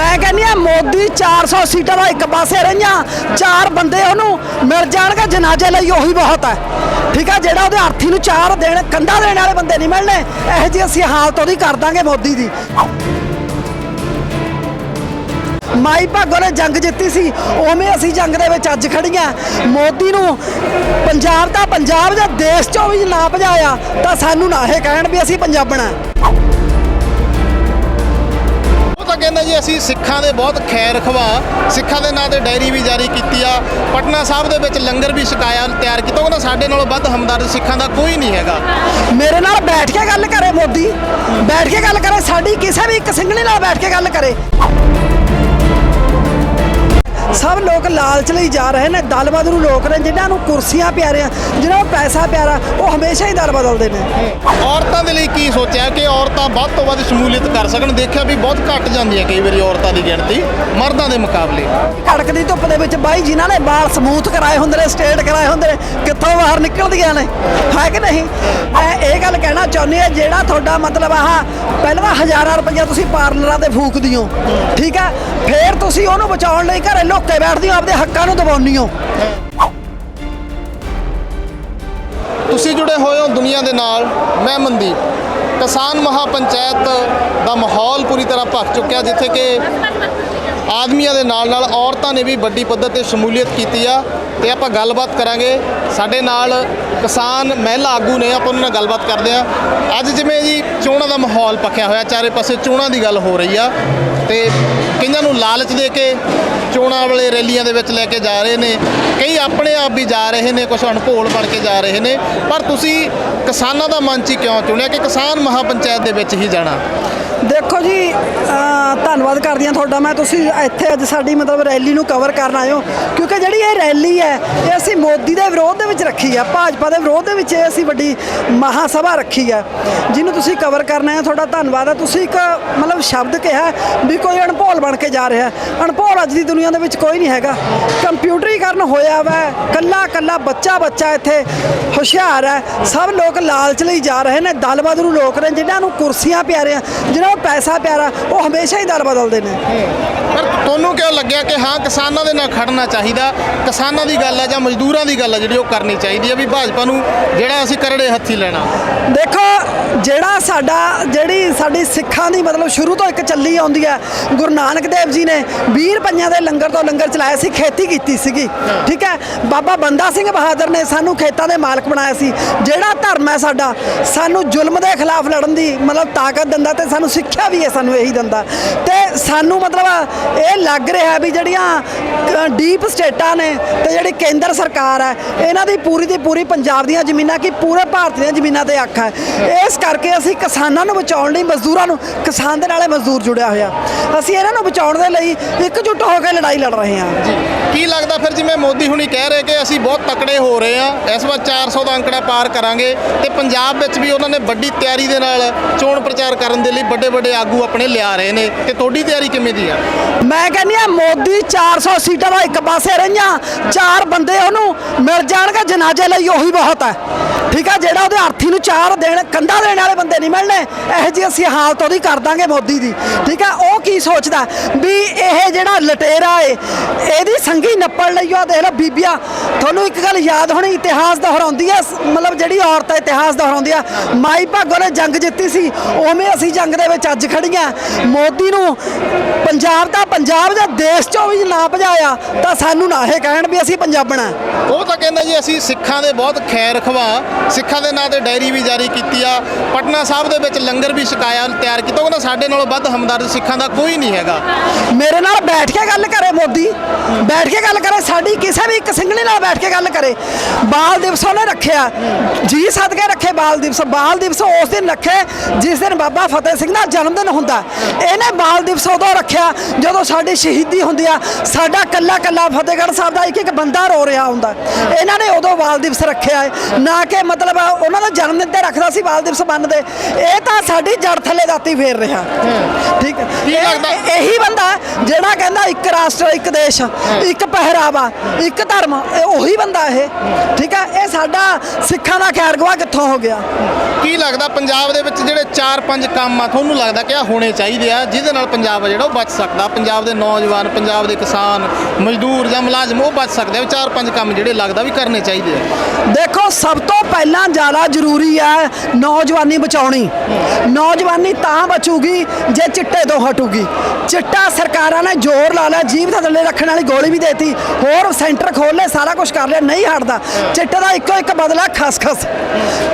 ਮੈਂ ਕਹਿੰਦੀ ਆ, ਮੋਦੀ 400 ਸੀਟਾਂ ਦਾ ਇੱਕ ਪਾਸੇ ਰਹੀਆਂ, ਚਾਰ ਬੰਦੇ ਉਹਨੂੰ ਮਿਲ ਜਾਣਗੇ, ਜਨਾਜ਼ੇ ਲਈ ਉਹੀ ਬਹੁਤ ਹੈ। ਠੀਕ ਹੈ ਜਿਹੜਾ ਉਹਦੇ ਅਰਥੀ ਨੂੰ ਚਾਰ ਦੇਣ, ਕੰਧਾ ਦੇਣ ਵਾਲੇ ਬੰਦੇ ਨਹੀਂ ਮਿਲਣੇ, ਇਹੋ ਜਿਹੀ ਅਸੀਂ ਹਾਲਤ ਉਹਦੀ ਕਰ ਦਾਂਗੇ ਮੋਦੀ ਦੀ। ਮਾਈ ਭਾਗੋ ਨੇ ਜੰਗ ਜਿੱਤੀ ਸੀ, ਉਵੇਂ ਅਸੀਂ ਜੰਗ ਦੇ ਵਿੱਚ ਅੱਜ ਖੜੀਆਂ। ਮੋਦੀ ਨੂੰ ਪੰਜਾਬ ਦਾ ਪੰਜਾਬ ਜਾਂ ਦੇਸ਼ ਚੋਂ ਵੀ ਨਾ ਭਜਾਇਆ, ਤਾਂ ਸਾਨੂੰ ਨਾ ਇਹ ਕਹਿਣ ਵੀ ਅਸੀਂ ਪੰਜਾਬਣ ਆ। ਤਾਂ ਕਹਿੰਦਾ ਜੀ, ਅਸੀਂ ਸਿੱਖਾਂ ਦੇ ਬਹੁਤ ਖੈਰ ਖਵਾ। ਸਿੱਖਾਂ ਦੇ ਨਾਂ ਤੇ ਡਾਇਰੀ ਵੀ ਜਾਰੀ ਕੀਤੀ ਆ। ਪਟਨਾ ਸਾਹਿਬ ਦੇ ਵਿੱਚ ਲੰਗਰ ਵੀ ਛਕਾਇਆ, ਤਿਆਰ ਕੀਤਾ। ਉਹਨਾਂ ਸਾਡੇ ਨਾਲੋਂ ਵੱਧ ਹਮਦਰਦ ਸਿੱਖਾਂ ਦਾ ਕੋਈ ਨਹੀਂ ਹੈਗਾ। ਮੇਰੇ ਨਾਲ ਬੈਠ ਕੇ ਗੱਲ ਕਰੇ ਮੋਦੀ। ਬੈਠ ਕੇ ਗੱਲ ਕਰੇ, ਸਾਡੀ ਕਿਸੇ ਵੀ ਇੱਕ ਸਿੰਘਣੀ ਨਾਲ ਬੈਠ ਕੇ ਗੱਲ ਕਰੇ। ਸਭ ਲੋਕ ਲਾਲਚ ਲਈ ਜਾ ਰਹੇ ਨੇ ਦਲ ਬਦਲੂ ਲੋਕ ਨੇ ਜਿਨ੍ਹਾਂ ਨੂੰ ਕੁਰਸੀਆਂ ਪਿਆਰੀਆਂ ਜਿਨ੍ਹਾਂ ਨੂੰ ਪੈਸਾ ਪਿਆਰਾ ਉਹ ਹਮੇਸ਼ਾ ਹੀ ਦਲ ਬਦਲਦੇ ਨੇ। ਔਰਤਾਂ ਦੇ ਲਈ ਕੀ ਸੋਚਿਆ ਕਿ ਔਰਤਾਂ ਵੱਧ ਤੋਂ ਵੱਧ ਸ਼ਮੂਲੀਅਤ ਕਰ ਸਕਣ? ਦੇਖਿਆ ਵੀ ਬਹੁਤ ਘੱਟ ਜਾਂਦੀ ਹੈ ਕਈ ਵਾਰੀ ਔਰਤਾਂ ਦੀ ਗਿਣਤੀ ਮਰਦਾਂ ਦੇ ਮੁਕਾਬਲੇ। ਕੜਕਦੀ ਧੁੱਪ ਦੇ ਵਿੱਚ ਬਾਈ ਜਿਨ੍ਹਾਂ ਨੇ ਵਾਲ ਸਮੂਥ ਕਰਾਏ ਹੁੰਦੇ ਨੇ ਸਟ੍ਰੇਟ ਕਰਾਏ ਹੁੰਦੇ ਨੇ ਕਿੱਥੋਂ ਬਾਹਰ ਨਿਕਲਦੀਆਂ ਨੇ? ਹੈ ਕਿ ਨਹੀਂ? ਮੈਂ ਇਹ ਗੱਲ ਕਹਿਣਾ ਚਾਹੁੰਦੀ ਹਾਂ ਜਿਹੜਾ ਤੁਹਾਡਾ ਮਤਲਬ ਆਹ ਪਹਿਲਾਂ ਤਾਂ ਹਜ਼ਾਰਾਂ ਰੁਪਈਆ ਤੁਸੀਂ ਪਾਰਲਰਾਂ ਤੇ ਫੂਕਦੀ ਹੋ ਠੀਕ ਹੈ ਫੇਰ ਤੁਸੀਂ ਉਹਨੂੰ ਬਚਾਉਣ ਲਈ ਘਰੇ ਲੁੱਕੇ ਬੈਠਦੀ ਹੋ ਆਪਦੇ ਹੱਕਾਂ ਨੂੰ ਦਬਾਉਂਦੀ ਹੋ ਤੁਸੀਂ ਜੁੜੇ ਹੋਏ ਹੋ ਦੁਨੀਆ ਦੇ ਨਾਲ, ਮੈਂ ਮਨਦੀਪ। ਕਿਸਾਨ ਮਹਾਪੰਚਾਇਤ ਦਾ ਮਾਹੌਲ ਪੂਰੀ ਤਰ੍ਹਾਂ ਭਖ ਚੁੱਕਿਆ, ਜਿੱਥੇ ਕਿ ਆਦਮੀਆਂ ਦੇ ਨਾਲ ਨਾਲ ਔਰਤਾਂ ਨੇ ਵੀ ਵੱਡੀ ਪੱਧਰ ਤੇ ਸ਼ਮੂਲੀਅਤ ਕੀਤੀ ਆ। ਤੇ ਆਪਾਂ ਗੱਲਬਾਤ ਕਰਾਂਗੇ। ਸਾਡੇ ਨਾਲ ਕਿਸਾਨ ਮਹਿਲਾ ਆਗੂ ਨੇ, ਆਪਾਂ ਉਹਨਾਂ ਨਾਲ ਗੱਲਬਾਤ ਕਰਦੇ ਆ। ਅੱਜ ਜਿਵੇਂ ਜੀ ਚੋਣਾਂ ਦਾ ਮਾਹੌਲ ਪੱਕਿਆ ਹੋਇਆ, ਚਾਰੇ ਪਾਸੇ ਚੋਣਾਂ ਦੀ ਗੱਲ ਹੋ ਰਹੀ ਆ। ਤੇ ਕਈਆਂ ਨੂੰ ਲਾਲਚ ਦੇ ਕੇ ਚੋਣਾਂ ਵਾਲੇ ਰੈਲੀਆਂ ਦੇ ਵਿੱਚ ਲੈ ਕੇ ਜਾ ਰਹੇ ਨੇ, ਕਈ ਆਪਣੇ ਆਪ ਵੀ ਜਾ ਰਹੇ ਨੇ ਕੁਝ ਅਣਭੋਲ ਬਣ ਕੇ ਜਾ ਰਹੇ ਨੇ, ਪਰ ਤੁਸੀਂ ਕਿਸਾਨਾਂ ਦਾ ਮੰਚ ਹੀ ਕਿਉਂ ਚੁਣਿਆ ਕਿ ਕਿਸਾਨ ਮਹਾਪੰਚਾਇਤ ਦੇ ਵਿੱਚ ਹੀ ਜਾਣਾ? ਦੇਖੋ ਜੀ ਧੰਨਵਾਦ ਕਰਦੀ ਹਾਂ ਤੁਹਾਡਾ, ਮੈਂ ਤੁਸੀਂ ਇੱਥੇ ਅੱਜ ਸਾਡੀ ਮਤਲਬ ਰੈਲੀ ਨੂੰ ਕਵਰ ਕਰਨ ਆਏ ਹੋ, ਕਿਉਂਕਿ ਜਿਹੜੀ ਇਹ ਰੈਲੀ ਹੈ, ਇਹ ਅਸੀਂ ਮੋਦੀ ਦੇ ਵਿਰੋਧ ਦੇ ਵਿੱਚ ਰੱਖੀ ਹੈ, ਭਾਜਪਾ ਦੇ ਵਿਰੋਧ ਦੇ ਵਿੱਚ ਇਹ ਅਸੀਂ ਵੱਡੀ ਮਹਾ ਸਭਾ ਰੱਖੀ ਹੈ। ਜਿਹਨੂੰ ਤੁਸੀਂ ਕਵਰ ਕਰਨਾ ਹੈ, ਤੁਹਾਡਾ ਧੰਨਵਾਦ ਹੈ। ਤੁਸੀਂ ਇੱਕ ਮਤਲਬ ਸ਼ਬਦ ਕਿਹਾ ਵੀ ਕੋਈ ਅਣਭੋਲ ਬਣ ਕੇ ਜਾ ਰਿਹਾ ਹੈ। ਅਣਭੋਲ ਅੱਜ ਦੀ ਦੁਨੀਆ ਦੇ ਵਿੱਚ ਕੋਈ ਨਹੀਂ ਹੈਗਾ। ਕੰਪਿਊਟਰੀਕਰਨ ਹੋਇਆ ਵਾ, ਕੱਲਾ ਕੱਲਾ ਬੱਚਾ ਬੱਚਾ ਇੱਥੇ ਹੁਸ਼ਿਆਰ ਹੈ। ਸਭ ਲੋਕ ਲਾਲਚ ਲਈ ਜਾ ਰਹੇ ਨੇ, ਦਲ ਬਦਲੂ ਲੋਕ ਨੇ, ਜਿਨ੍ਹਾਂ ਨੂੰ ਕੁਰਸੀਆਂ ਪਿਆਰੀਆਂ, ਜਿਨ੍ਹਾਂ ਨੂੰ ਪੈਸਾ ਪਿਆਰਾ, ਉਹ ਹਮੇਸ਼ਾ ਹੀ ਦਲ ਬਦਲਦੇ ਨੇ। ਪਰ ਤੁਹਾਨੂੰ ਕਿਉਂ ਲੱਗਿਆ ਕਿ ਹਾਂ, ਕਿਸਾਨਾਂ ਦੇ ਨਾਲ ਖੜਨਾ ਚਾਹੀਦਾ ਕਿਸਾਨਾਂ ਦੀ ਗੱਲ ਹੈ ਜਾਂ ਮਜ਼ਦੂਰਾਂ ਦੀ ਗੱਲ ਹੈ ਜਿਹੜੀ ਉਹ ਕਰਨੀ ਚਾਹੀਦੀ ਹੈ ਵੀ ਭਾਜਪਾ ਨੂੰ ਜਿਹੜਾ ਅਸੀਂ ਕਰੜੇ ਹੱਥੀ ਲੈਣਾ। ਦੇਖੋ ਜਿਹੜਾ ਸਾਡਾ ਜਿਹੜੀ ਸਾਡੀ ਸਿੱਖਾਂ ਦੀ ਮਤਲਬ ਸ਼ੁਰੂ ਤੋਂ ਇੱਕ ਚੱਲੀ ਆਉਂਦੀ ਹੈ ਗੁਰੂ ਨਾਨਕ ਦੇਵ ਜੀ ਨੇ 20 ਰੁਪਈਆਂ ਦੇ ਲੰਗਰ ਤੋਂ ਲੰਗਰ ਚਲਾਇਆ ਸੀ ਖੇਤੀ ਕੀਤੀ ਸੀਗੀ। ਠੀਕ ਹੈ? ਬਾਬਾ ਬੰਦਾ ਸਿੰਘ ਬਹਾਦਰ ਨੇ ਸਾਨੂੰ ਖੇਤਾਂ ਦੇ ਮਾਲਕ ਬਣਾਇਆ ਸੀ। ਜਿਹੜਾ ਧਰਮ ਹੈ ਸਾਡਾ ਸਾਨੂੰ ਜ਼ੁਲਮ ਦੇ ਖਿਲਾਫ ਲੜਨ ਦੀ ਮਤਲਬ ਤਾਕਤ ਦਿੰਦਾ ਤੇ ਸਾਨੂੰ ਸਿੱਖਿਆ ਵੀ ਹੈ ਸਾਨੂੰ ਇਹੀ ਦਿੰਦਾ। ਤੇ ਸਾਨੂੰ ਮਤਲਬ ਇਹ ਲੱਗ ਰਿਹਾ ਵੀ ਜਿਹੜੀਆਂ ਡੀਪ ਸਟੇਟਾਂ ਨੇ ਤੇ ਜਿਹੜੀ ਕੇਂਦਰ ਸਰਕਾਰ ਹੈ, ਇਹਨਾਂ ਦੀ ਪੂਰੀ ਦੀ ਪੂਰੀ ਪੰਜਾਬ ਦੀਆਂ ਜ਼ਮੀਨਾਂ ਕੀ ਪੂਰੇ ਭਾਰਤ ਦੀਆਂ ਜ਼ਮੀਨਾਂ ਤੇ ਅੱਖ ਹੈ। ਇਸ ਕਰਕੇ ਅਸੀਂ ਕਿਸਾਨਾਂ ਨੂੰ ਬਚਾਉਣ ਲਈ, ਮਜ਼ਦੂਰਾਂ ਨੂੰ ਕਿਸਾਨ ਦੇ ਨਾਲੇ ਮਜ਼ਦੂਰ ਜੁੜਿਆ ਹੋਇਆ। ਅਸੀਂ ਇਹਨਾਂ ਨੂੰ ਬਚਾਉਣ ਦੇ ਲਈ ਇਕਜੁੱਟ ਹੋ ਕੇ ਲੜਾਈ ਲੜ ਰਹੇ ਹਾਂ। ਜੀ, ਕੀ ਲੱਗਦਾ ਮੋਦੀ ਹੁਣੀ ਕਹਿ ਰਹੇ ਕਿ ਅਸੀਂ ਬਹੁਤ ਤਕੜੇ ਹੋ ਰਹੇ ਆ ਇਸ ਵਾਰ 400 ਦਾ ਅੰਕੜਾ ਪਾਰ ਕਰਾਂਗੇ ਤੇ ਪੰਜਾਬ ਵਿੱਚ ਵੀ ਉਹਨਾਂ ਨੇ ਵੱਡੀ ਤਿਆਰੀ ਦੇ ਨਾਲ ਚੋਣ ਪ੍ਰਚਾਰ ਕਰਨ ਦੇ ਲਈ ਵੱਡੇ ਵੱਡੇ ਆਗੂ ਆਪਣੇ ਲਿਆ ਰਹੇ ਨੇ। ਤੇ ਤੁਹਾਡੀ ਤਿਆਰੀ ਕਿਵੇਂ ਦੀ ਆ? ਮੈਂ ਕਹਿੰਦੀ ਆ ਮੋਦੀ 400 ਸੀਟਾਂ ਦਾ ਇੱਕ ਪਾਸੇ ਰਹੀਆਂ, ਚਾਰ ਬੰਦੇ ਉਹਨੂੰ ਮਿਲ ਜਾਣਗੇ, ਜਨਾਜ਼ੇ ਲਈ ਉਹੀ ਬਹੁਤ ਹੈ। ਠੀਕ ਹੈ, ਜਿਹੜਾ ਉਹਦੇ ਅਰਥੀ ਨੂੰ ਚਾਰ ਦੇਣ, ਕੰਧਾ ਦੇਣ ਵਾਲੇ ਬੰਦੇ ਨਹੀਂ ਮਿਲਣੇ, ਇਹੋ ਜਿਹੀ ਅਸੀਂ ਹਾਲਤ ਉਹਦੀ ਕਰ ਦਾਂਗੇ ਮੋਦੀ ਦੀ। ਠੀਕ ਹੈ, ਉਹ ਕੀ ਸੋਚਦਾ ਵੀ ਇਹ ਜਿਹੜਾ ਲਟੇਰਾ ਏ, ਇਹਦੀ ਸੰਗੀ ਨੱਪਣ ਲਈ ਉਹ ਦੇਖ ਲਓ ਬੀਬੀਆਂ ਤੁਹਾਨੂੰ ਇੱਕ ਗੱਲ ਯਾਦ ਹੋਣੀ ਇਤਿਹਾਸ ਦੁਹਰਾਉਂਦੀ ਹੈ ਮਤਲਬ ਜਿਹੜੀ ਔਰਤ ਇਤਿਹਾਸ ਦੁਹਰਾਉਂਦੀ ਆ ਮਾਈ ਭਾਗੋ ਨੇ ਜੰਗ ਜਿੱਤੀ ਸੀ ਉਵੇਂ ਅਸੀਂ ਜੰਗ ਦੇ ਵਿੱਚ ਅੱਜ ਖੜੀਆਂ ਮੋਦੀ ਨੂੰ ਪੰਜਾਬ ਦਾ ਪੰਜਾਬ ਜਾਂ ਦੇਸ਼ ਚੋਂ ਵੀ ਨਾ ਭਜਾਇਆ ਤਾਂ ਸਾਨੂੰ ਨਾ ਇਹ ਕਹਿਣ ਵੀ ਅਸੀਂ ਪੰਜਾਬਣ ਉਹ ਤਾਂ ਕਹਿੰਦਾ ਜੀ ਅਸੀਂ ਸਿੱਖਾਂ ਦੇ ਬਹੁਤ ਖੈਰ ਖਵਾ ਸਿੱਖਾਂ ਦੇ ਨਾਂ ਤੇ ਡਾਇਰੀ ਵੀ ਜਾਰੀ ਕੀਤੀ ਆ ਪਟਨਾ ਸਾਹਿਬ ਦੇ ਵਿੱਚ ਲੰਗਰ ਵੀ ਛਕਾਇਆ ਤਿਆਰ ਕੀਤਾ ਉਹਨਾਂ ਸਾਡੇ ਨਾਲੋਂ ਵੱਧ ਹਮਦਰਦ ਸਿੱਖਾਂ ਦਾ ਕੋਈ ਨਹੀਂ ਹੈਗਾ। ਮੇਰੇ ਨਾਲ ਬੈਠ ਕੇ ਗੱਲ ਕਰੇ ਮੋਦੀ ਬੈਠ ਕੇ ਗੱਲ ਕਰੇ ਸਾਡੀ ਕਿਸੇ ਵੀ ਇੱਕ ਸਿੰਘਣੀ ਨਾਲ ਬੈਠ ਕੇ ਗੱਲ ਕਰੇ। ਬਾਲ ਦਿਵਸ ਉਹਨੇ ਰੱਖਿਆ। ਜੀ ਸਦਕੇ ਰੱਖੇ ਬਾਲ ਦਿਵਸ। ਬਾਲ ਦਿਵਸ ਉਸ ਦਿਨ ਰੱਖੇ ਜਿਸ ਦਿਨ ਬਾਬਾ ਫਤਿਹ ਸਿੰਘ ਦਾ ਜਨਮ ਦਿਨ ਹੁੰਦਾ। ਇਹਨੇ ਬਾਲ ਦਿਵਸ ਉਦੋਂ ਰੱਖਿਆ ਜਦੋਂ ਸਾਡੀ ਸ਼ਹੀਦੀ ਹੁੰਦੀ ਆ। ਸਾਡਾ ਕੱਲਾ ਕੱਲਾ ਫਤਿਹਗੜ੍ਹ ਸਾਹਿਬ ਦਾ ਇੱਕ ਇੱਕ ਬੰਦਾ ਰੋ ਰਿਹਾ ਹੁੰਦਾ। ਇਹਨਾਂ ਨੇ ਉਦੋਂ ਬਾਲ ਦਿਵਸ ਰੱਖਿਆ ਹੈ ਨਾ ਕਿ ਮਤਲਬ ਉਹਨਾਂ ਦਾ ਜਨਮ ਦਿਨ ਤੇ ਰੱਖਦਾ ਸੀ ਬਾਲ ਦਿਵਸ ਮੰਨਦੇ ਇਹ ਤਾਂ ਸਾਡੀ ਜੜ ਥੱਲੇ ਦਾਤੀ ਫੇਰ ਰਿਹਾ। ਠੀਕ? ਇਹੀ ਬੰਦਾ ਜਿਹੜਾ ਕਹਿੰਦਾ ਇੱਕ ਰਾਸ਼ਟਰ ਇੱਕ ਦੇਸ਼ ਇੱਕ ਪਹਿਰਾਵਾ ਇੱਕ ਧਰਮ ਇਹ ਉਹੀ ਬੰਦਾ ਇਹ। ਠੀਕ ਹੈ? ਇਹ ਸਾਡਾ ਸਿੱਖਾਂ ਦਾ ਖੈਰ ਗਵਾ ਕਿੱਥੋਂ ਹੋ ਗਿਆ? ਕੀ ਲੱਗਦਾ ਪੰਜਾਬ ਦੇ ਵਿੱਚ ਜਿਹੜੇ 4-5 ਕੰਮ ਆ ਤੁਹਾਨੂੰ ਲੱਗਦਾ ਕਿ ਆ ਹੋਣੇ ਚਾਹੀਦੇ ਆ ਜਿਹਦੇ ਨਾਲ ਪੰਜਾਬ ਆ ਜਿਹੜਾ ਉਹ ਬਚ ਸਕਦਾ? ਪੰਜਾਬ ਦੇ ਨੌਜਵਾਨ ਪੰਜਾਬ ਦੇ ਕਿਸਾਨ ਮਜ਼ਦੂਰ ਜਾਂ ਮੁਲਾਜ਼ਮ ਉਹ ਬਚ ਸਕਦੇ ਆ 4-5 ਕੰਮ ਜਿਹੜੇ ਲੱਗਦਾ ਵੀ ਕਰਨੇ ਚਾਹੀਦੇ ਆ। ਦੇਖੋ ਸਭ ਤੋਂ ਪਹਿਲਾਂ ਜ਼ਿਆਦਾ ਜ਼ਰੂਰੀ ਹੈ ਨੌਜਵਾਨੀ ਬਚਾਉਣੀ। ਨੌਜਵਾਨੀ ਤਾਂ ਬਚੂਗੀ ਜੇ ਚਿੱਟੇ ਤੋਂ ਹਟੂਗੀ। ਚਿੱਟਾ ਸਰਕਾਰਾਂ ਨੇ ਜ਼ੋਰ ਲਾ ਲਿਆ, ਜੀਭ ਦੇ ਥੱਲੇ ਰੱਖਣ ਵਾਲੀ ਗੋਲੀ ਵੀ ਦੇਤੀ। ਹੋਰ ਸੈਂਟਰ ਖੋਲ ਲਏ ਸਾਰਾ ਕੁਝ ਕਰ ਲਿਆ, ਨਹੀਂ ਹਟਦਾ। ਚਿੱਟੇ ਦਾ ਇੱਕੋ ਇੱਕ ਬਦਲਾ, ਖਸਖਸ।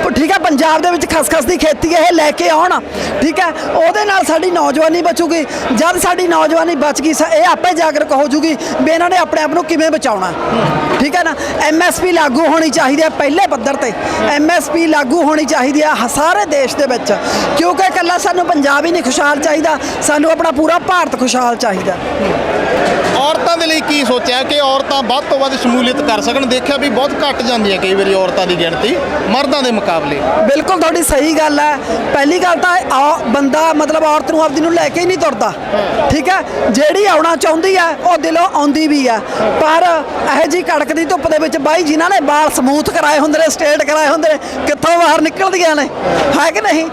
ਪ- ਠੀਕ ਹੈ, ਪੰਜਾਬ ਦੇ ਵਿੱਚ ਖਸਖਸ ਦੀ ਖੇਤੀ ਇਹ ਲੈ ਕੇ ਆਉਣ। ਠੀਕ ਹੈ, ਉਹਦੇ ਨਾਲ ਸਾਡੀ ਨੌਜਵਾਨੀ ਬਚੂਗੀ। ਜਦ ਸਾਡੀ ਨੌਜਵਾਨੀ ਬਚ ਗਈ ਇਹ ਆਪੇ ਜਾਗਰੂਕ ਹੋ ਜੂਗੀ ਵੀ ਇਹਨਾਂ ਨੇ ਆਪਣੇ ਆਪ ਨੂੰ ਕਿਵੇਂ ਬਚਾਉਣਾ। ਠੀਕ ਹੈ ਨਾ ਐਮਐਸਪੀ ਲਾਗੂ ਹੋਣੀ ਚਾਹੀਦੀ ਹੈ ਪਹਿਲੇ ਪੱਧਰ ਤੇ। ਐਮਐਸਪੀ ਲਾਗੂ ਹੋਣੀ ਚਾਹੀਦੀ ਹੈ ਸਾਰੇ ਦੇਸ਼ ਦੇ ਵਿੱਚ। ਕਿਉਂਕਿ ਇਕੱਲਾ ਸਾਨੂੰ ਪੰਜਾਬ ਹੀ ਨਹੀਂ ਖੁਸ਼ਹਾਲ ਚਾਹੀਦਾ, ਸਾਨੂੰ ਆਪਣਾ ਪੂਰਾ ਭਾਰਤ ਖੁਸ਼ਹਾਲ ਚਾਹੀਦਾ। ਔਰਤਾਂ ਦੇ ਲਈ ਕੀ ਸੋਚਿਆ ਕਿ ਔਰਤਾਂ ਵੱਧ ਤੋਂ ਵੱਧ ਸ਼ਮੂਲੀਅਤ ਕਰ ਸਕਣ? ਦੇਖਿਆ ਵੀ ਬਹੁਤ ਘਟ ਜਾਂਦੀ ਹੈ ਕਈ ਵਾਰੀ ਔਰਤਾਂ ਦੀ ਗਿਣਤੀ ਮਰਦਾਂ ਦੇ ਮੁਕਾਬਲੇ। ਬਿਲਕੁਲ ਤੁਹਾਡੀ ਸਹੀ ਗੱਲ ਹੈ। ਪਹਿਲੀ ਗੱਲ ਤਾਂ ਆ- ਬੰਦਾ ਮਤਲਬ ਔਰਤ ਨੂੰ ਆਪਦੀ ਨੂੰ ਲੈ ਕੇ ਹੀ ਨਹੀਂ ਤੁਰਦਾ। ਠੀਕ ਹੈ? ਜਿਹੜੀ ਆਉਣਾ ਚਾਹੁੰਦੀ ਹੈ, ਉਹ ਦਿਲੋਂ ਆਉਂਦੀ ਵੀ ਹੈ। ਪਰ ਇਹ ਜੀ ਕੜਕਦੀ ਧੁੱਪ ਦੇ ਵਿੱਚ ਬਾਈ ਜਿਨ੍ਹਾਂ ਨੇ ਵਾਲ ਸਮੂਥ ਕਰਾਏ ਹੁੰਦੇ ਨੇ, ਸਟੇਟ ਕਰਾਏ ਹੁੰਦੇ ਨੇ, ਕਿੱਥੋਂ ਬਾਹਰ ਨਿਕਲਦੀਆਂ ਨੇ? ਹੈ ਕਿ ਨਹੀਂ?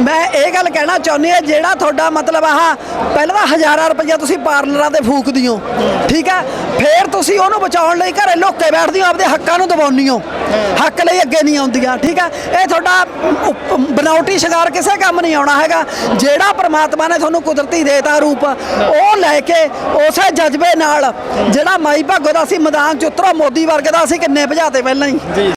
ਮੈਂ ਇਹ ਗੱਲ ਕਹਿਣਾ ਚਾਹੁੰਦੀ ਹਾਂ, ਜਿਹੜਾ ਤੁਹਾਡਾ ਮਤਲਬ ਆਹ ਪਹਿਲਾਂ ਤਾਂ ਹਜ਼ਾਰਾਂ ਰੁਪਈਆ ਤੁਸੀਂ ਪਾਰਲਰਾਂ ਤੇ ਫੂਕਦੀ ਹੋ। ਠੀਕ ਹੈ ਫੇਰ ਤੁਸੀਂ ਉਹਨੂੰ ਬਚਾਉਣ ਲਈ ਘਰੇ ਲੁੱਕੇ ਬੈਠਦੇ ਹੋ ਆਪਦੇ ਹੱਕਾਂ ਨੂੰ ਦਬਾਉਂਦੀ ਹੋ। ਹੱਕ ਲਈ ਅੱਗੇ ਨਹੀਂ ਆਉਂਦੀਆਂ, ਠੀਕ ਹੈ ਇਹ ਤੁਹਾਡਾ ਉਪ- ਬਣਾਉਟੀ ਸ਼ਿੰਗਾਰ ਕਿਸੇ ਕੰਮ ਨਹੀਂ ਆਉਣਾ ਹੈਗਾ। ਜਿਹੜਾ ਪ੍ਰਮਾਤਮਾ ਨੇ ਤੁਹਾਨੂੰ ਕੁਦਰਤੀ ਦੇਤਾ ਰੂਪ, ਉਹ ਲੈ ਕੇ ਉਸੇ ਜਜ਼ਬੇ ਨਾਲ ਜਿਹੜਾ ਮਾਈ ਭਾਗੋ ਦਾ ਸੀ, ਮੈਦਾਨ ਚ, ਉਤਰੋ, ਮੋਦੀ ਵਰਗ ਦਾ ਅਸੀਂ ਕਿੰਨੇ ਭਜਾਤੇ ਪਹਿਲਾਂ ਹੀ।